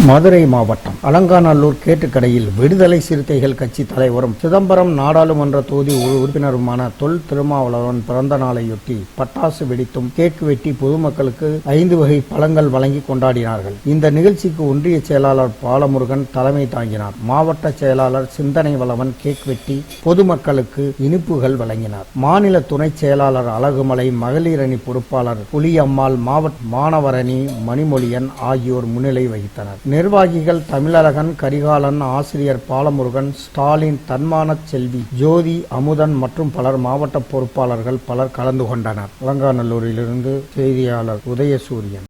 மதுரை மாவட்டம் அலங்காநல்லூர் கேட்டுக்கடையில் விடுதலை சிறுத்தைகள் கட்சி தலைவரும் சிதம்பரம் நாடாளுமன்ற தொகுதி உறுப்பினருமான தொல் திருமாவளவன் பிறந்த நாளையொட்டி பட்டாசு வெடித்தும் கேக் வெட்டி பொதுமக்களுக்கு ஐந்து வகை பழங்கள் வழங்கி கொண்டாடினார்கள். இந்த நிகழ்ச்சிக்கு ஒன்றிய செயலாளர் பாலமுருகன் தலைமை தாங்கினார். மாவட்ட செயலாளர் சிந்தனை வளவன் கேக் வெட்டி பொதுமக்களுக்கு இனிப்புகள் வழங்கினார். மாநில துணை செயலாளர் அழகுமலை மகளிர் அணி பொறுப்பாளர் புலியம்மாள் மாவட்ட மாணவரணி மணிமொழியன் ஆகியோர் முன்னிலை வகித்தனர். நிர்வாகிகள் தமிழழகன் கரிகாலன் ஆசிரியர் பாலமுருகன் ஸ்டாலின் தன்மான செல்வி ஜோதி அமுதன் மற்றும் பலர் மாவட்ட பொறுப்பாளர்கள் பலர் கலந்து கொண்டனர். அலங்காநல்லூரிலிருந்து செய்தியாளர் உதயசூரியன்.